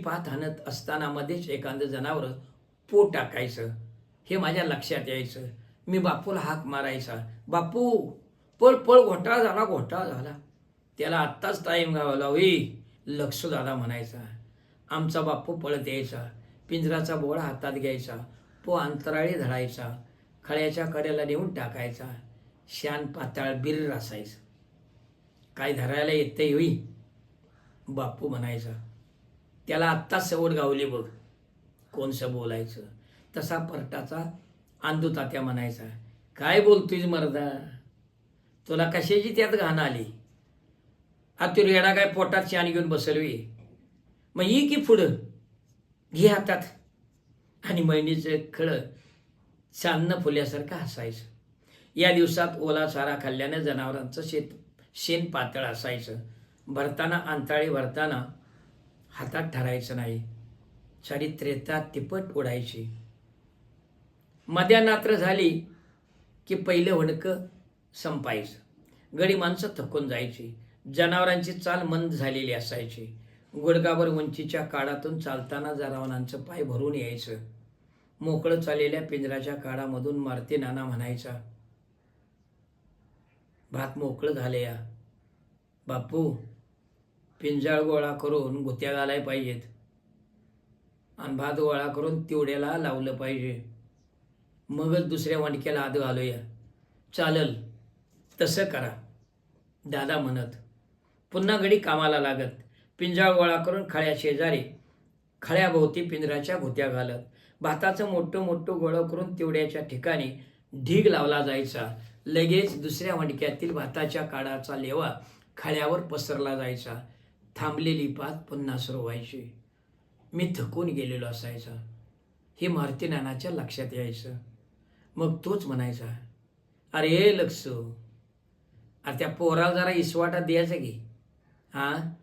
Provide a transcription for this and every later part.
पाहत हाणत असताना मध्येच एखादं जनावर पो टाकायचं. हे माझ्या लक्षात यायचं. मी बापूला हाक मारायचा. बापू पळ पळ घोटाळा झाला घोटाळा झाला. त्याला आत्ताच टाईम गावाला होई लक्ष दादा म्हणायचा. आमचा बापू पळत यायचा. पिंजराचा बोळा हातात घ्यायचा. पो अंतराळी धरायचा. खळ्याच्या कड्याला नेऊन टाकायचा. शान पाताळ बिर असायचं काय धरायला येते होई? बापू म्हणायचा. त्याला आत्ताच सवड गावली बघ. कोणसं बोलायचं? तसा परटाचा आंदू तात्या म्हणायचा. काय बोलतोयस मर्दा? तुला कशाची त्यात घाण आली? हा तू रेडा काय पोटात शान घेऊन बसलवी मग ये की पुढं. घे हातात. आणि महिनीचं खळं चांदणं फुल्यासारखं हसायचं. या दिवसात ओला चारा खाल्ल्यानं जनावरांचं शेत शेण पातळ असायचं. भरताना अंताळी भरताना हातात ठरायचं नाही. चारित्र्यता त्रेता तिपट उडायची. मध्यानात्र झाली की पहिलं वणकं संपायचं. गडी माणसं थकून जायची. जनावरांची चाल मंद झालेली असायची. गुडगावर उंचीच्या काळातून चालताना जनावरांचं पाय भरून यायचं. मोकळं चाललेल्या पिंजराच्या काळामधून मारती नाना म्हणायचा भात मोकळं झाले या बापू पिंजाळ गोळा करून गुत्या घालाय पाहिजेत. आणि भात गोळा करून तिवड्याला लावलं पाहिजे. मगच दुसऱ्या वांडक्याला आत घालूया. चालल तसं करा. दादा म्हणत पुन्हा घडी कामाला लागत. पिंजाळ गोळा करून खळ्या शेजारी खळ्याभोवती पिंजराच्या गुत्या घालत. भाताचं मोठं मोठं गोळा करून तिवड्याच्या ठिकाणी ढीग लावला जायचा. लगेच दुसऱ्या वणक्यातील भाताच्या काळाचा लेवा खळ्यावर पसरला जायचा. थांबलेली पात पुन्हा सुरू व्हायची मी थकून गेलेलो असायचा. हे मारुती नानाच्या लक्षात यायचं. मग तोच म्हणायचा अरे लक्ष. अरे त्या पोराला जरा इसवाटा द्यायचा की. हा?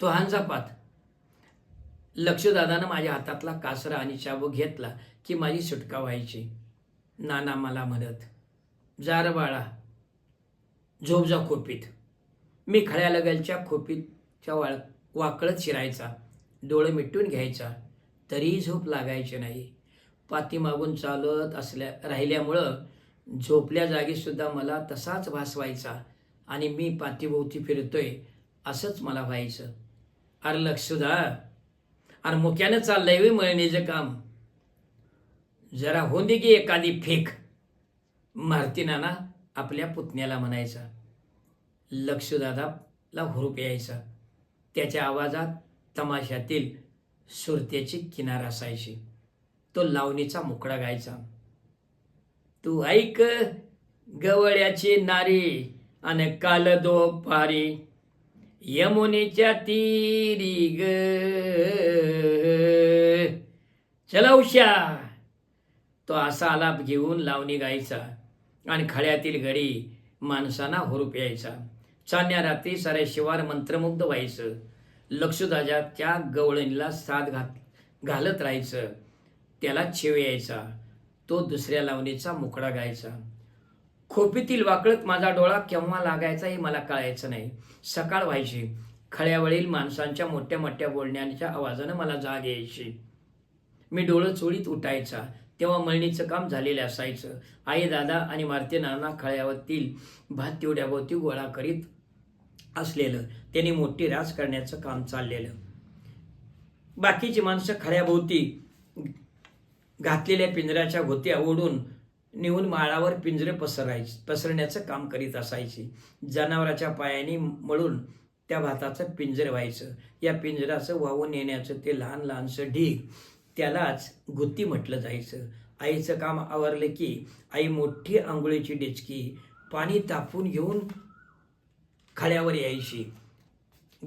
तो हांचा पात. लक्षदादानं माझ्या हातातला कासरा आणि चाबू घेतला की माझी सुटका व्हायची. नाना मला म्हणत जार बाळा झोप जा खोपीत. मी खळ्या लगलच्या च्या वाळ वाकळत शिरायचा. डोळे मिटून घ्यायचा. तरीही झोप लागायची नाही. पाठीमागून चालत असल्या राहिल्यामुळं झोपल्या जागीसुद्धा मला तसाच भास व्हायचा आणि मी पाठीभोवती फिरतोय असंच मला व्हायचं. अरे लक्षदा अरे मुक्यानं चाललंय वे मळणीचं काम. जरा होऊन दे की एखादी फेक. मारती नाना आपल्या पुतण्याला म्हणायचा. लक्षदादाला हुरूप यायचा. त्याच्या आवाजात तमाशातील सुरतेची किनार असायची. तो लावणीचा मुकडा गायचा. तू ऐक गवळ्याची नारी अन काल दो पारी यमुनेच्या तीरी ग. चला उशा तो असा आलाप घेऊन लावणी गायचा आणि खळ्यातील गडी माणसांना हुरूप यायचा. चांदण्या रात्री साऱ्या शिवार मंत्रमुग्ध व्हायचं. लक्षदाजा त्या गवळणीला साथ घात घालत राहायचं. त्याला छेव यायचा. तो दुसऱ्या लावणीचा मुकडा गायचा. खोपीतील वाकळत माझा डोळा केव्हा लागायचा हे मला कळायचं नाही. सकाळ व्हायची. खळ्यावरील माणसांच्या मोठ्या मोठ्या बोलण्याच्या आवाजानं मला जाग यायची. मी डोळं चोळीत उठायचा. तेव्हा मळणीचं काम झालेलं असायचं. आई दादा आणि मारते नाना खळ्यावरतील भात तेवढ्याभोवती गोळा करीत असलेलं. त्यांनी मोठी रास करण्याचं काम चाललेलं. बाकीची माणसं खऱ्याभोवती घातलेल्या पिंजऱ्याच्या घोत्या ओढून नेऊन माळावर पिंजरे पसरायचे पसरण्याचं काम करीत असायचे. जनावराच्या पायाने मळून त्या भाताचं पिंजर व्हायचं. या पिंजराचं वाहून येण्याचं ते लहान लहानसं ढीग त्यालाच गुत्ती म्हटलं जायचं. आईचं काम आवरलं की आई मोठी आंघोळीची डेचकी पाणी तापून घेऊन खड्यावर यायची.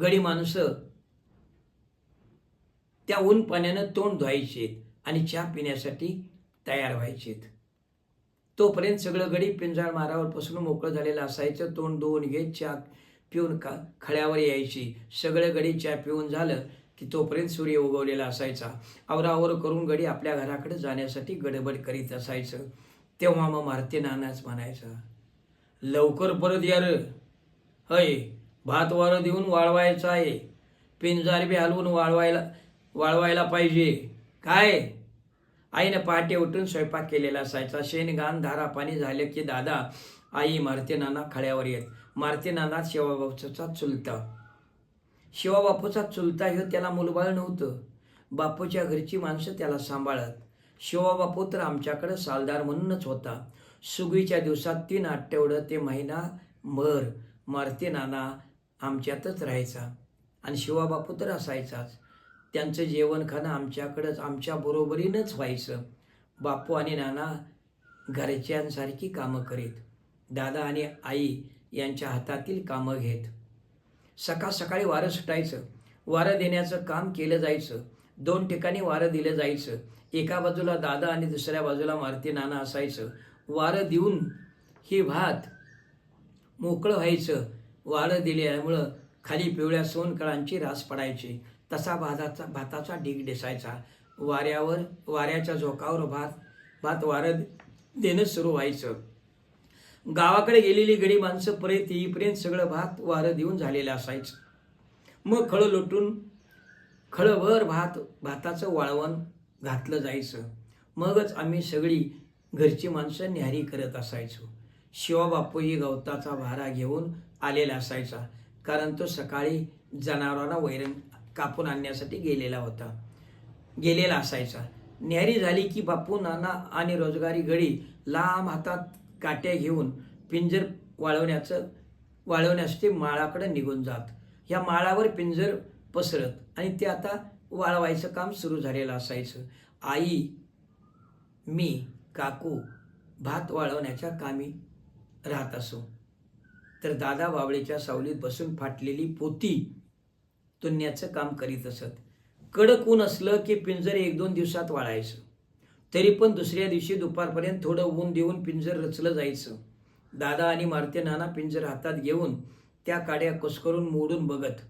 गडी माणसं त्या ऊन पाण्यानं तोंड धुवायचेत आणि चहा पिण्यासाठी तयार व्हायचेत. तोपर्यंत सगळं गडी पिंजाळ मारावर पसरून मोकळं झालेलं असायचं. तोंड धुवून घेत चहा पिऊन का खड्यावर यायची. सगळं गडी चहा पिऊन झालं की तोपर्यंत सूर्य उगवलेला असायचा. आवरावर करून गडी आपल्या घराकडे जाण्यासाठी गडबड करीत असायचं. तेव्हा मग मारते नानाच म्हणायचं लवकर परत या अय हय भात वारं देऊन वाळवायचं आहे. पिंजार बी हलवून वाळवायला वाळवायला पाहिजे. काय? आईनं पहाटे उठून स्वयंपाक केलेला असायचा. शेण घाण धारा पाणी झालं की दादा आई मारुती नाना खड्यावर येत. मारुती नाना शिवाबापूचा चुलता. शिवाबापूचा चुलता हे त्याला मुलबाळ नव्हतं. बापूच्या घरची माणसं त्याला सांभाळत. शिवाबापू तर आमच्याकडं सालदार म्हणूनच होता. सुगीच्या दिवसात तीन आठवडं ते महिना भर मारुती नाना आमच्यातच राहायचा आणि शिवाबापू तर असायचाच. त्यांचं जेवण खाणं आमच्याकडंच आमच्या बरोबरीनंच व्हायचं. बापू आणि नाना घरच्यांसारखी कामं करीत. दादा आणि आई यांच्या हातातील कामं घेत. सकाळ सकाळी वारं सुटायचं. वारं देण्याचं काम केलं जायचं. दोन ठिकाणी वारं दिलं जायचं. एका बाजूला दादा आणि दुसऱ्या बाजूला मारुती नाना असायचं. वारं देऊन ही भात मोकळं व्हायचं. वाळं दिल्यामुळं खाली पिवळ्या सोनकळांची रास पडायची. तसा भाताचा भाताचा ढीग दिसायचा. वाऱ्यावर वाऱ्याच्या झोकावर भात भात वारं देणं सुरू व्हायचं. गावाकडे गेलेली गडी माणसं परत येईपर्यंत सगळं भात वारं देऊन झालेलं असायचं. मग खळं लोटून खळभर भात भाताचं वाळवण घातलं जायचं. मगच आम्ही सगळी घरची माणसं न्यारी करत असायचो. शिवबापूही गवताचा भारा घेऊन आलेला असायचा. कारण तो सकाळी जनावरांना वैरण कापून आणण्यासाठी गेलेला होता. गेलेला असायचा. न्यारी झाली की बापू नाना आणि रोजगारी गडी लांब हातात काट्या घेऊन पिंजर वाळवण्याचं वाळवण्यासाठी माळाकडे निघून जात. ह्या माळावर पिंजर पसरत आणि ते आता वाळवायचं काम सुरू झालेलं असायचं. आई मी काकू भात वाळवण्याच्या कामी राहत असो. तर दादा बावळेच्या सावलीत बसून फाटलेली पोती तुनण्याचं काम करीत असत. कडक ऊन असलं की पिंजर एक दोन दिवसात वाळायचं. तरी पण दुसऱ्या दिवशी दुपारपर्यंत थोडं ऊन देऊन पिंजर रचलं जायचं. दादा आणि मारते नाना पिंजर हातात घेऊन त्या काड्या कुसकरून मोडून बघत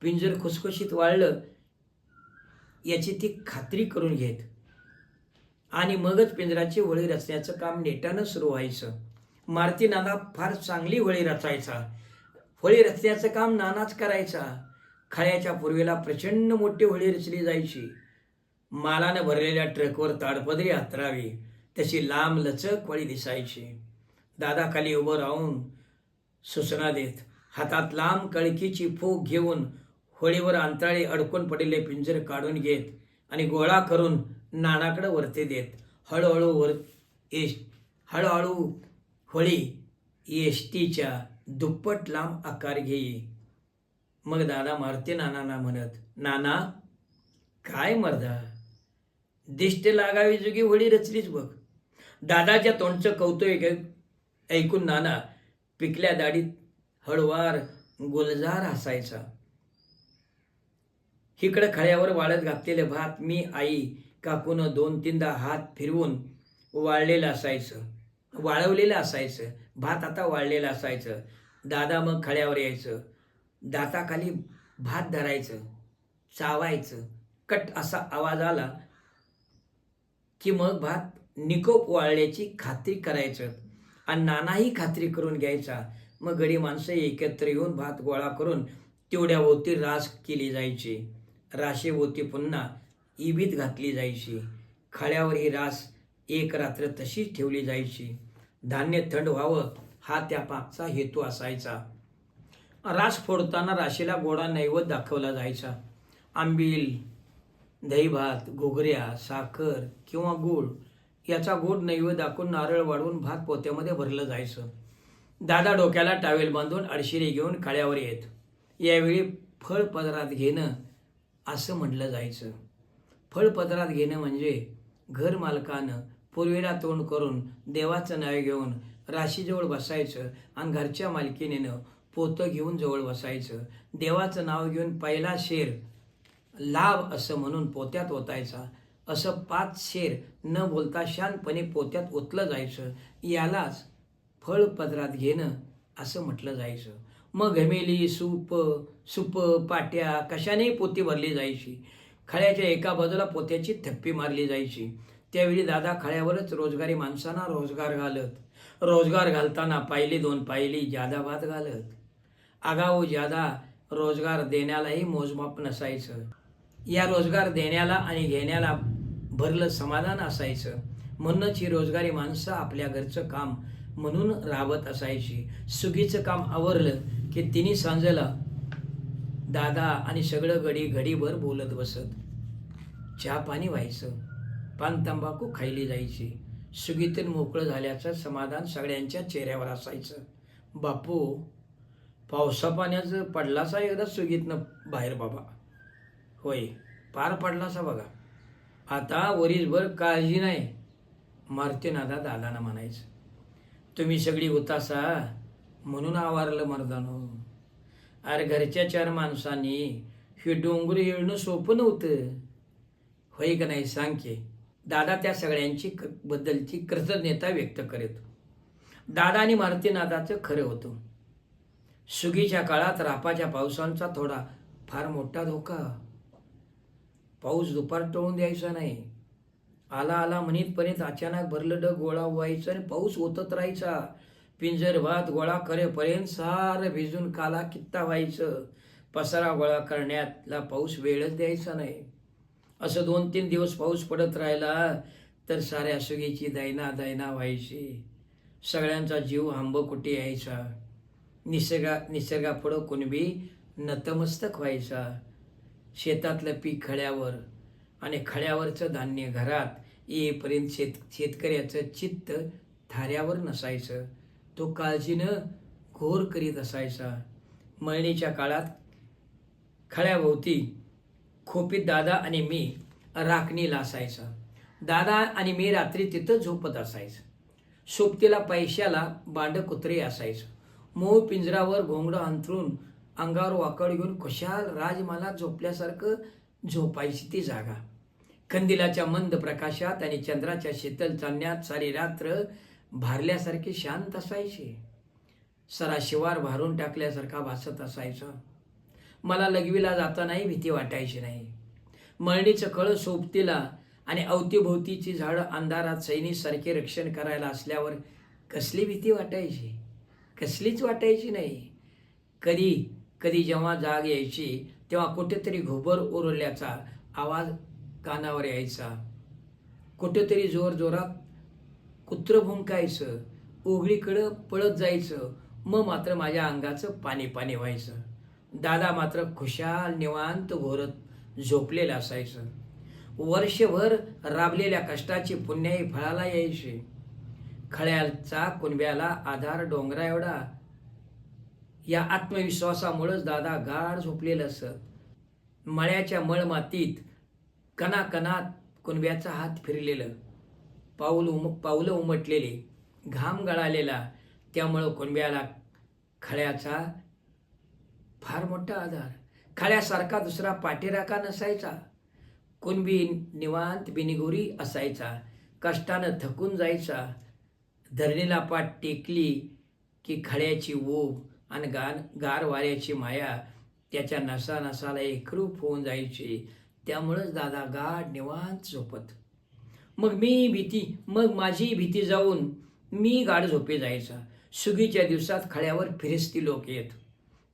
पिंजर खुसखुशीत वाळलं याची ती खात्री करून घेत. आणि मगच पिंजराची होळी रचण्याचं काम नेटानं सुरू व्हायचं. मारुती नाना फार चांगली होळी रचायचा. होळी रचण्याचं काम नानाच करायचा. खळ्याच्या पूर्वेला प्रचंड मोठी होळी रचली जायची. मालानं भरलेल्या ट्रकवर ताडपदरी हातरावी तशी लांब लचक वळी दिसायची. दादा खाली उभं राहून सूचना देत हातात लांब कळकीची फूक घेऊन होळीवर अंतराळी अडकून पडलेले पिंजर काढून घेत आणि गोळा करून नानाकडं वरती देत हळूहळू वर हळूहळू होळी येष्टीच्या दुप्पट लांब आकार घेई. मग दादा मारते नानांना म्हणत नाना काय मर्दा? दिष्ट लागावी जुगी होळी रचलीच बघ. दादाच्या तोंडचं कौतुक ऐकून नाना पिकल्या दाढीत हळवार गुलजार हसायचा. इकडं खळ्यावर वाळत घातलेले भात मी आई काकून दोन तीनदा हात फिरवून वाळलेलं असायचं. वाळवलेलं असायचं. भात आता वाळलेलं असायचं. दादा मग खळ्यावर यायचं. दाताखाली भात धरायचं. चावायचं. कट असा आवाज आला की मग भात निकोप वाळल्याची खात्री करायचं. आणि नानाही खात्री करून घ्यायचा. मग गडी माणसं एकत्र येऊन भात गोळा करून तेवढ्यावरती रास केली जायची. राशेभोवती पुन्हा इबीत घातली जायची. खळ्यावर ही रास एक रात्र तशीच ठेवली जायची. धान्य थंड व्हावं हा त्या पाकचा हेतू असायचा. रास फोडताना राशीला गोडा नैवत दाखवला जायचा. आंबील दहीभात घोगऱ्या साखर किंवा गूळ याचा गोड नैवेद्य दाखवून नारळ वाढवून भात पोत्यामध्ये भरलं जायचं. दादा डोक्याला टावेल बांधून अडशिरी घेऊन काळ्यावर येत. यावेळी फळ पदरात घेणं असं म्हटलं जायचं. फळ पदरात घेणं म्हणजे घर मालकानं पूर्वेला तोंड करून देवाचं नाव घेऊन राशीजवळ बसायचं आणि घरच्या मालकीनेनं पोतं घेऊन जवळ बसायचं. देवाचं नाव घेऊन पहिला शेर लाभ असं म्हणून पोत्यात ओतायचा. असं पाच शेर न बोलता शांतपणे पोत्यात ओतलं जायचं. यालाच फळ पदरात घेणं असं म्हटलं जायचं. मग घमेली सूप सुप पाट्या कशानेही पोती भरली जायची. खळ्याच्या एका बाजूला पोत्याची थप्पी मारली जायची. त्यावेळी दादा खळ्यावरच रोजगारी माणसांना रोजगार घालत. रोजगार घालताना पायली दोन पायली जादा भात घालत. आगाऊ जादा रोजगार देण्यालाही मोजमाप नसायचं. या रोजगार देण्याला आणि घेण्याला भरलं समाधान असायचं. म्हणूनच ही रोजगारी माणसं आपल्या घरचं काम म्हणून राबत असायची. सुगीचं काम आवरलं की तिन्ही सांजला दादा आणि सगळं घडी घडीभर बोलत बसत. चहा पाणी व्हायचं. पान तंबाखू खायली जायची. सुगीतून मोकळं झाल्याचं समाधान सगळ्यांच्या चेहऱ्यावर असायचं. बापू पावसा पाण्याचं पडलासा एकदा सुगीतनं बाहेर बाबा. होय पार पडलासा बघा. आता वरीसभर काळजी नाही मारुतीनादा दादानं म्हणायचं. तुम्ही सगळी होतासा म्हणून आवारलं मर्दानो. अरे घरच्या चार माणसांनी हे डोंगर येळणं सोपं नव्हतं. होय का नाही सांग की. दादा त्या सगळ्यांची क- बद्दलची कृतज्ञता व्यक्त करीत. दादा आणि मारुतीनाथाचं खरं होतं. सुगीच्या काळात रापाच्या पावसांचा थोडा फार मोठा धोका. पाऊस दुपार टळून द्यायचा नाही. आला आला म्हणीतपर्यंत अचानक भरलं डग गोळा व्हायचं आणि पाऊस होतच राहायचा. पिंजर भात गोळा करेपर्यंत सारं भिजून काला कित्ता व्हायचं. पसारा गोळा करण्यातला पाऊस वेळच द्यायचा नाही. असं दोन तीन दिवस पाऊस पडत राहिला तर साऱ्या सुगीची दैना दैना व्हायची. सगळ्यांचा जीव कुठे यायचा. निसर्गा निसर्गापुढं कुणबी नतमस्तक व्हायचा. शेतातलं पीक खड्यावर आणि खड्यावरचं धान्य घरात येईपर्यंत शेत शेतकऱ्याचं चित्त थाऱ्यावर नसायचं. तो काळजीनं घोर करीत असायचा. मळणीच्या काळात खळ्याभोवती खोपीत दादा आणि मी राखणीला असायचा दादा आणि मी रात्री तिथं झोपत असायचं. सोबतीला पैशाला बांड कुत्रे असायचं. मऊ पिंजरावर घोंगडं अंथरून अंगावर वाकड घेऊन खुशाल राजमाला झोपल्यासारखं झोपायची ती जागा. कंदिलाच्या मंद प्रकाशात आणि चंद्राच्या शीतल चांदण्यात सारी रात्र भारल्यासारखी शांत असायची. सरा शिवार भारून टाकल्यासारखा भासत असायचा. मला लघवीला जातानाही भीती वाटायची नाही. मळणीचं कळ सोबतीला आणि अवतीभोवतीची झाडं अंधारात सैनीसारखे रक्षण करायला असल्यावर कसली भीती वाटायची? कसलीच वाटायची नाही. कधी कधी जेव्हा जाग यायची तेव्हा कुठेतरी घुबर ओरडल्याचा आवाज कानावर यायचा. कुठेतरी जोर जोरात कुत्र भुंकायचं. उघडीकडं पळत जायचं. मग मात्र माझ्या अंगाचं पाणी पाणी व्हायचं. दादा मात्र खुशाल निवांत घोरत झोपलेलं असायचं. वर्षभर राबलेल्या कष्टाची पुण्याई फळाला यायची. खळ्याचा कुणब्याला आधार डोंगरा एवढा. या आत्मविश्वासामुळंच दादा गाढ झोपलेलं असत. मळ्याच्या मळमातीत कणाकणात कुणब्याचा हात फिरलेलं. पाऊल उम पाऊलं उमटलेली. घाम गळालेला. त्यामुळं कुणब्याला खळ्याचा फार मोठा आधार. खळ्यासारखा दुसरा पाठीराखा नसायचा. कुणबी निवांत बिनिगोरी असायचा. कष्टानं थकून जायचा. धरणीला पाठ टेकली की खळ्याची ओब आणि गान गार वाऱ्याची माया त्याच्या नसा नसाला एकरूप होऊन जायची. त्यामुळंच दादा गाढ निवांत झोपत. मग मी भीती मग माझी भीती जाऊन मी गाढ झोपे जायचा. सुगीच्या दिवसात खळ्यावर फिरस्ती लोक येत.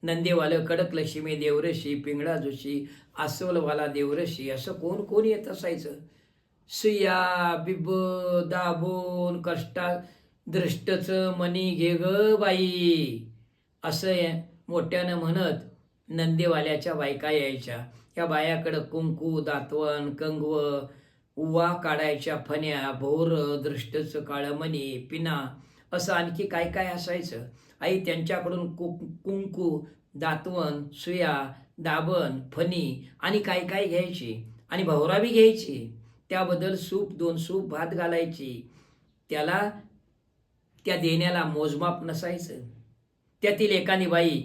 नंदेवालं कडक लक्ष्मी देवरशी पिंगळा जोशी आसवलवाला देवरशी असं कोण कोण येत असायचं? सुया बिब दाबोन कष्टा दृष्टच मनी घे ग बाई. असं मोठ्यानं म्हणत नंदेवाल्याच्या बायका यायच्या. या बायाकडं कुंकू दातवण कंगव उवा काढायच्या फण्या भोर दृष्टच काळमणी पिना असं आणखी काय काय असायचं? आई त्यांच्याकडून कु कुंकू दातवण सुया दाबण फणी आणि काय काय घ्यायची आणि भवराबी घ्यायची. त्याबद्दल सूप दोन सूप भात घालायची. त्याला त्या देण्याला मोजमाप नसायचं. त्यातील एकानी बाई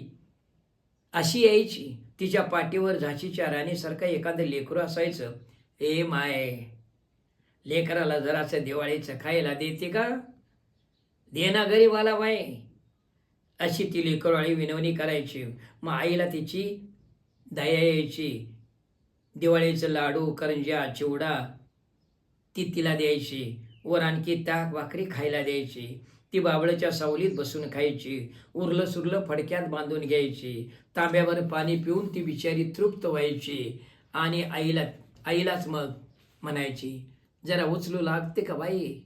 अशी यायची तिच्या पाठीवर झाशीच्या राणीसारखं एखादं लेकरू असायचं. ए माय लेकराला जरासं दिवाळीचं खायला देते का? दे ना गरीबाला बाय अशी ती लेकरवाळी विनवणी करायची. मग आईला तिची दया यायची. दिवाळीचं लाडू करंज्या चिवडा ती तिला द्यायची. वर आणखी ताक भाकरी खायला द्यायची. ती बाबळच्या सावलीत बसून खायची. उरलं सुरलं फडक्यात बांधून घ्यायची. तांब्यावर पाणी पिऊन ती बिचारी तृप्त व्हायची. आणि आईला आईलाच मग म्हणायची जरा उचलू लागते का बाई?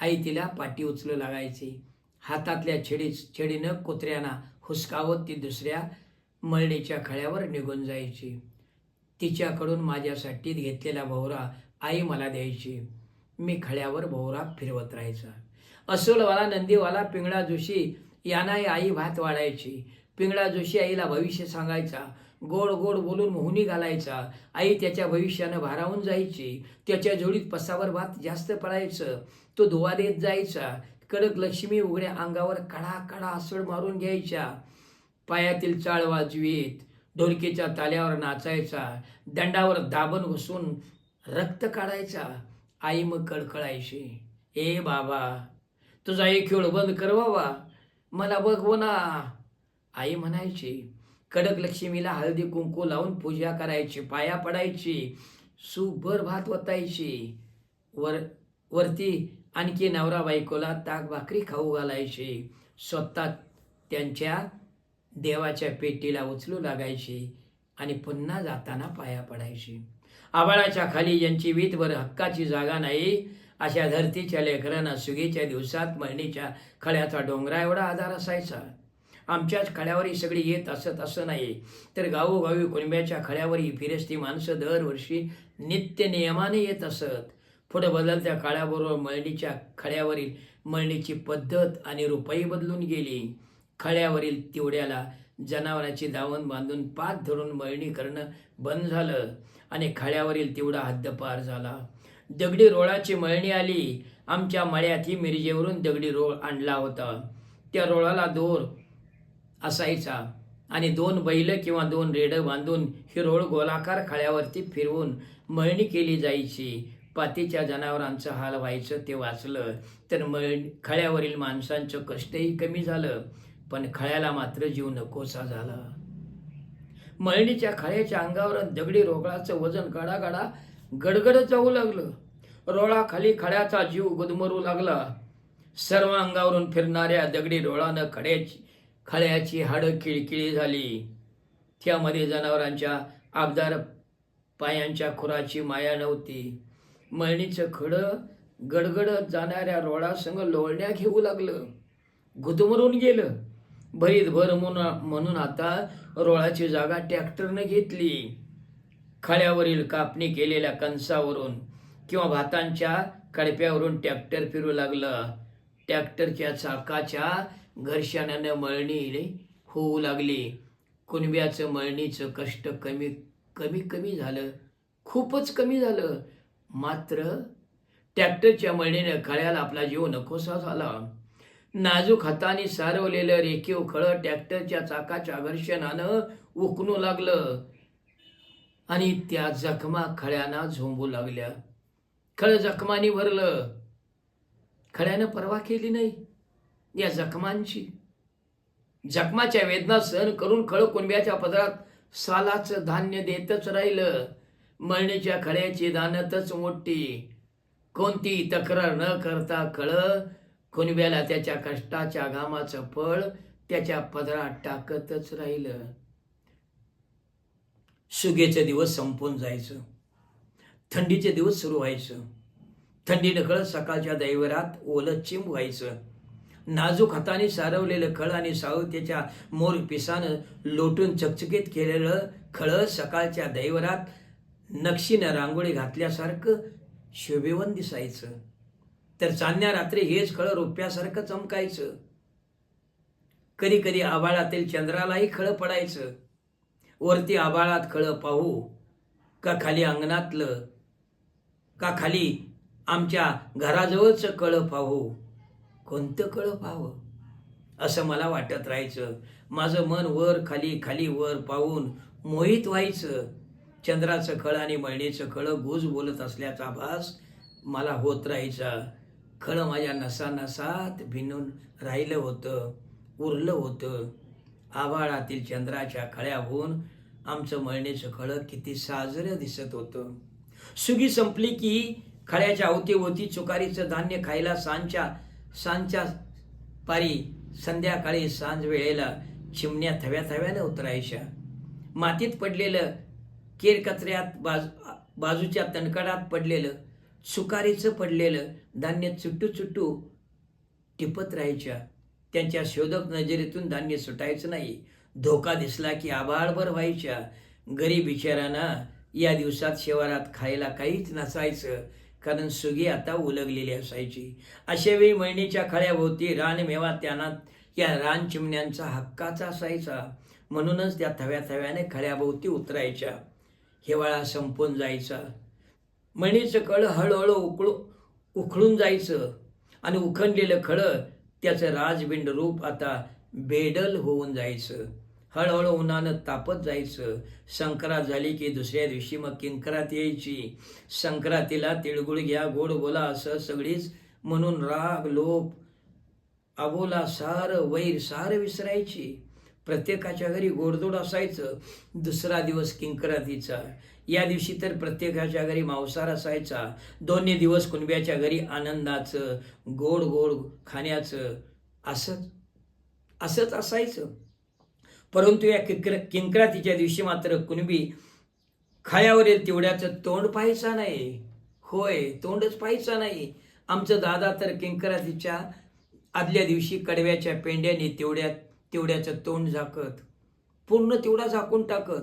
आई तिला पाठी उचलू लागायची. हातातल्या छेडी छेडीनं कुत्र्यांना हुसकावत ती दुसऱ्या मळणीच्या खळ्यावर निघून जायची. तिच्याकडून माझ्यासाठी घेतलेला भोवरा आई मला द्यायची. मी खळ्यावर भोवरा फिरवत राहायचा. असोलवाला नंदीवाला पिंगळा जोशी यांनाही आई भात वाढायची. पिंगळा जोशी आईला भविष्य सांगायचा. गोड गोड बोलून मोहनी घालायचा. आई त्याच्या भविष्यानं भारावून जायची. त्याच्या जोडीत पसावर भात जास्त पडायचं तो धुवा देत जायचा. कडक लक्ष्मी उघड्या अंगावर कडा कडा आसड मारून घ्यायच्या. पायातील चाळ वाजवीत ढोलकीच्या ताल्यावर नाचायचा दंडावर दाबण घुसून रक्त काढायचा. आई मग कळकळायची ए बाबा तुझा एक खेळ बंद कर बाबा मला बघव ना. आई म्हणायची कडक लक्ष्मीला हळदी कुंकू लावून पूजा करायची पाया पडायची सुभर भात वतायची. वर वरती आणखी नवरा बायकोला ताक भाकरी खाऊ घालायची. स्वतः त्यांच्या देवाच्या पेटीला उचलू लागायची आणि पुन्हा जाताना पाया पडायची. आबाळाच्या खाली ज्यांची वीतभर हक्काची जागा नाही. अशा धरतीच्या लेकरांना सुगीच्या दिवसात मळणीच्या खळ्याचा डोंगरा एवढा आधार असायचा. आमच्याच खड्यावर ही सगळी येत असत असं नाही. तर गावोगावी कुणब्याच्या खड्यावर ही फिरस्ती माणसं दरवर्षी नित्य नियमाने येत असत. पुढे बदलत्या काळाबरोबर मळणीच्या खड्यावरील मळणीची पद्धत आणि रुपई बदलून गेली. खड्यावरील तिवड्याला जनावरांची दावण बांधून पात धरून मळणी करणं बंद झालं आणि खड्यावरील तिवडा हद्दपार झाला. दगडी रोळाची मळणी आली. आमच्या मळ्यात ही मिरजेवरून दगडी रोळ आणला होता. त्या रोळाला दोर असायचा आणि दोन बैल किंवा दोन रेडं बांधून ही रोळ गोलाकार खळ्यावरती फिरवून मळणी केली जायची. पातीच्या जनावरांचं हाल व्हायचं ते वाचलं तर मग खळ्यावरील माणसांचं कष्टही कमी झालं पण खळ्याला मात्र जीव नकोसा झाला. मळणीच्या खळ्याच्या अंगावर दगडी रोगळाचं वजन गाडा गाडा गडगडत जाऊ लागलं. रोळाखाली खळ्याचा जीव गुदमरू लागला. सर्व अंगावरून फिरणाऱ्या दगडी रोळानं खड्याची खळ्याची हाडं किळकिळी झाली. त्यामध्ये जनावरांच्या आबदार पायांच्या खुराची माया नव्हती. मळणीचं खडं गडगडत जाणाऱ्या रोळासंग लोळण्या घेऊ लागलं. गुदमरून गेलं. भरीत भर म्हणून म्हणून आता रोळाची जागा ट्रॅक्टरनं घेतली. खळ्यावरील कापणी केलेल्या कणसावरून किंवा भातांच्या कडप्यावरून ट्रॅक्टर फिरू लागलं. ट्रॅक्टरच्या चाकाच्या घर्षणानं मळणी होऊ लागली. कुणब्याचं मळणीचं कष्ट कमी कमी कमी झालं. खूपच कमी झालं. मात्र ट्रॅक्टरच्या मळणीनं खळ्याला आपला जीव नकोसा झाला. नाजूक हाताने सारवलेलं रेखीव खळं ट्रॅक्टरच्या चाकाच्या घर्षणानं उकणू लागलं आणि त्या जखमा खळ्यांना झोंबू लागल्या. खळ जखमाने भरलं. खळ्यानं परवा केली नाही या जखमांची. जखमाच्या वेदना सहन करून खळ कुणब्याच्या पदरात सालाचं धान्य देतच राहिलं. मळणीच्या खळ्याची दानतच मोठी. कोणती तक्रार न करता कळ कुणब्याला त्याच्या कष्टाच्या घामाचं फळ त्याच्या पदरात टाकतच राहिलं. सुगेचे दिवस संपून जायचं. थंडीचे दिवस सुरू व्हायचं. थंडी नकळत सकाळच्या दैवरात ओलं चिंब व्हायचं. नाजूक हाताने सारवलेलं खळ आणि सावत्याच्या मोर पिसानं लोटून चकचकीत केलेलं खळ सकाळच्या दैवरात नक्षीनं रांगोळी घातल्यासारखं शोभेवन दिसायचं. तर चांदण्या रात्री हेच खळं रोप्यासारखं चमकायचं. कधी कधी आभाळातील चंद्रालाही खळं पडायचं. वरती आभाळात खळं पाहू का खाली अंगणातलं का खाली आमच्या घराजवळचं कळं पाहू? कोणतं कळं पाहावं? असं मला वाटत राहायचं. माझं मन वर खाली खाली वर पाहून मोहित व्हायचं. चंद्राचं खळ आणि मळणीचं खळं गुज बोलत असल्याचा भास मला होत राहायचा. खळं माझ्या नसा नसात भिनून राहिलं होतं उरलं होतं. आभाळातील चंद्राच्या खळ्याहून आमचं मळणीचं खळं किती साजरं दिसत होतं. सुगी संपली की खळ्याच्या अवतीभोवती चुकारीचं धान्य खायला सांच्या सांच्या पारी संध्याकाळी सांज वेळेला चिमण्या थव्या थव्यानं उतरायच्या. मातीत पडलेलं केरकचऱ्यात बाजू बाजूच्या तणकडात पडलेलं सुकारीचं पडलेलं धान्य चुट्टू चुट्टू टिपत राहायच्या. त्यांच्या शोधक नजरेतून धान्य सुटायचं नाही. धोका दिसला की आबाळभर व्हायच्या. गरीब बिचारांना या दिवसात शिवारात खायला काहीच नसायचं कारण सुगी आता उलगलेली असायची. अशा वेळी मळणीच्या खळ्याभोवती रानमेवा त्यांना या रान चिमण्यांचा हक्काचा असायचा. म्हणूनच त्या थव्या थव्याने खळ्याभोवती उतरायच्या. हिवाळा संपून जायचा. मणीचं कळ हळूहळू उकळू उखळून जायचं. आणि उखणलेलं खळं त्याचं राजबिंड रूप आता बेडल होऊन जायचं. हळूहळू उन्हानं तापत जायचं. संक्रांत झाली की दुसऱ्या दिवशी मग किंकरात यायची. संक्रांतीला तिळगुळ घ्या गोड बोला असं सगळीच म्हणून राग लोप अबोला सार वैर सार विसरायची. प्रत्येकाच्या घरी गोडधोड असायचं दुसरा दिवस किंकरातीचा या दिवशी तर प्रत्येकाच्या घरी मांसार असायचा. दोन्ही दिवस कुणब्याच्या घरी आनंदाचं गोड गोड खाण्याचं असंच असंच असायचं. परंतु या किंक्र किंक्रातीच्या दिवशी मात्र कुणबी खायावरील तेवढ्याचं तोंड पाहायचा नाही. होय तोंडच पाहायचा नाही. आमचं दादा तर किंकरातीच्या आदल्या दिवशी कडव्याच्या पेंड्याने तेवढ्यात तेवढ्याचं तोंड झाकत पूर्ण तेवढा झाकून टाकत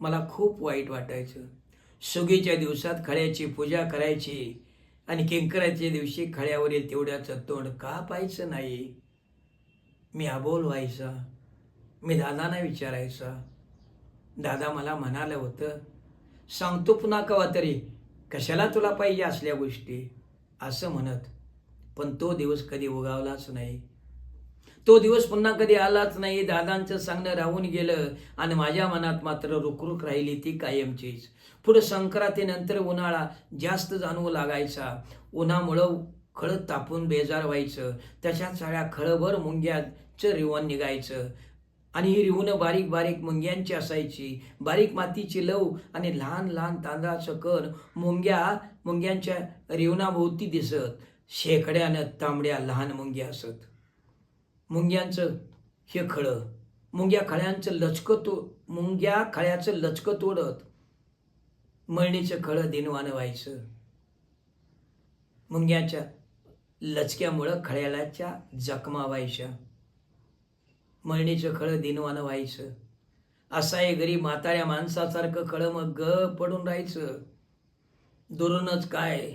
मला खूप वाईट वाटायचं. सुगीच्या दिवसात खळ्याची पूजा करायची आणि किंकराच्या दिवशी खळ्यावरील तेवढ्याचं तोंड का पाहायचं नाही? मी अबोल व्हायचा मी दादांना विचारायचा. दादा मला म्हणालं होतं सांगतो पुन्हा कवा तरी कशाला तुला पाहिजे असल्या गोष्टी? असं म्हणत पण तो दिवस कधी उगावलाच नाही. तो दिवस पुन्हा कधी आलाच नाही. दादांचं सांगणं राहून गेलं आणि माझ्या मनात मात्र रुखरुख राहिली ती कायमचीच. पुढे संक्रांतीनंतर उन्हाळा जास्त जाणवू लागायचा. उन्हामुळं खळ तापून बेजार व्हायचं. त्याच्यात सगळ्या खळभर मुंग्याचं रिवण निघायचं. आणि ही रिवणं बारीक बारीक मुंग्यांची असायची. बारीक मातीची लव आणि लहान लहान तांदळाचं कण मुंग्या मुंग्यांच्या रिवणाभोवती दिसत. शेकड्यानं तांबड्या लहान मुंग्या असत. मुंग्यांचं हे खळं मुंग्या खळ्यांचं लचकं तो मुंग्या खळ्याचं लचकं तोडत मळणीचं खळं दिनवानं व्हायचं. मुंग्याच्या लचक्यामुळं खळ्यालाच्या जखमा व्हायच्या. मळणीचं खळं दिनवानं व्हायचं. असा आहे गरीब म्हाताऱ्या माणसासारखं खळं मग ग पडून राहायचं. दुरूनच काय?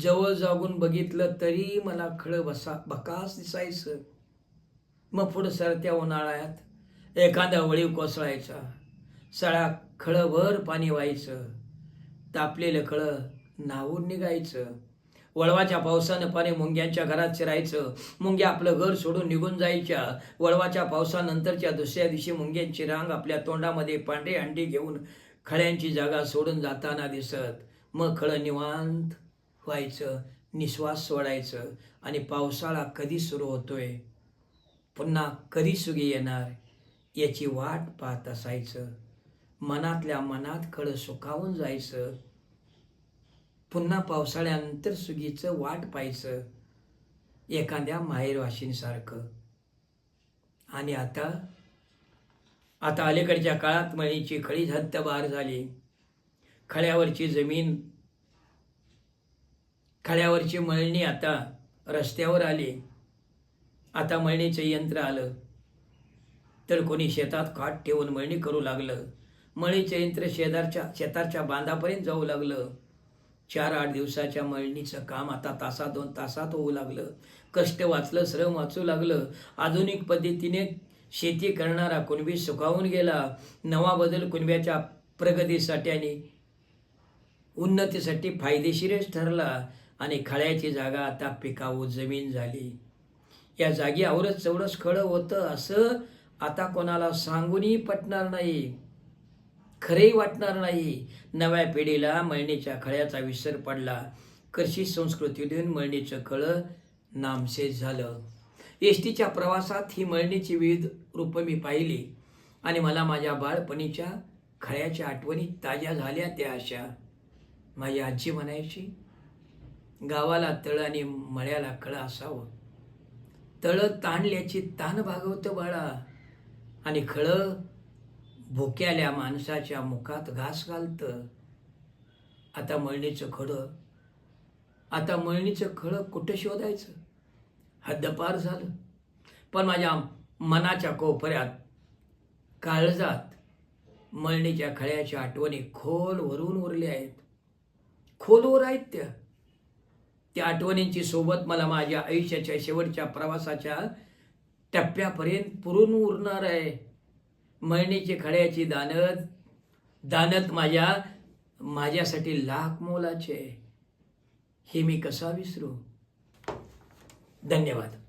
जवळ जागून बघितलं तरी मला खळं बसा बकास दिसायचं. मग पुढं सरत्या उन्हाळ्यात. एखादा वळीव कोसळायचा. सळा खळभर पाणी व्हायचं. तापलेलं खळं न्हावून निघायचं. वळवाच्या पावसानं पाणी मुंग्यांच्या घरात शिरायचं मुंग्या आपलं घर सोडून निघून जायच्या. वळवाच्या पावसानंतरच्या दुसऱ्या दिवशी मुंग्यांची रांग आपल्या तोंडामध्ये पांढरे अंडी घेऊन खळ्यांची जागा सोडून जाताना दिसत. मग खळं निवांत व्हायचं निश्वास सोडायचं आणि पावसाळा कधी सुरू होतोय? पुन्हा कधी सुगी येणार? याची वाट पाहत असायचं. मनातल्या मनात खळं सुखावून जायचं. पुन्हा पावसाळ्यानंतर सुगीचं वाट पाहायचं. एखाद्या माहेरवाशींसारखं. आणि आता? आता अलीकडच्या काळात मळीची खळी हद्दबार झाली. खळ्यावरची जमीन खळ्यावरची मळणी आता रस्त्यावर आली. आता मळणीचं यंत्र आलं. तर कोणी शेतात काठ ठेवून मळणी करू लागलं. मळणीचं यंत्र शेजारच्या शेताच्या बांधापर्यंत जाऊ लागलं. चार आठ दिवसाच्या मळणीचं काम आता तासात दोन तासात होऊ लागलं. कष्ट वाचलं श्रम वाचू लागलं. आधुनिक पद्धतीने शेती करणारा कुणबी सुखावून गेला. नवा बदल कुणब्याच्या प्रगतीसाठी आणि उन्नतीसाठी फायदेशीरच ठरला. आणि खळ्याची जागा आता पिकाऊ जमीन झाली. या जागी चौरस चवडच खळं होतं असं आता कोणाला सांगूनही पटणार नाही. खरेही वाटणार नाही. नव्या पिढीला मळणीच्या खळ्याचा विसर पडला. कृषी संस्कृतीतून मळणीचं खळं नामशेष झालं. एस टीच्या प्रवासात ही मळणीची विविध रूपं मी पाहिली. आणि मला माझ्या बाळपणीच्या खळ्याच्या आठवणी ताज्या झाल्या त्या अशा. माझी आजी म्हणायची गावाला तळ आणि मळ्याला कळ असावं. तळ ताणल्याची ताण भागवतं बाळा. आणि खळं भुक्याल्या माणसाच्या मुखात घास घालतं. आता मळणीचं खडं आता मळणीचं खडं कुठं शोधायचं? हद्दपार झालं. पण माझ्या मनाच्या कोपऱ्यात काळजात मळणीच्या खळ्याच्या आठवणी खोल वरून उरल्या आहेत. खोलवर आहेत त्या. त्या आठवणींची सोबत मला माझ्या आयुष्याच्या शेवटच्या प्रवासाच्या टप्प्यापर्यंत पुरून उरणार आहे. मळणीची खड्याची दानत दानत माझ्या माझ्यासाठी लाख मोलाचे आहे. हे मी कसा विसरू? धन्यवाद.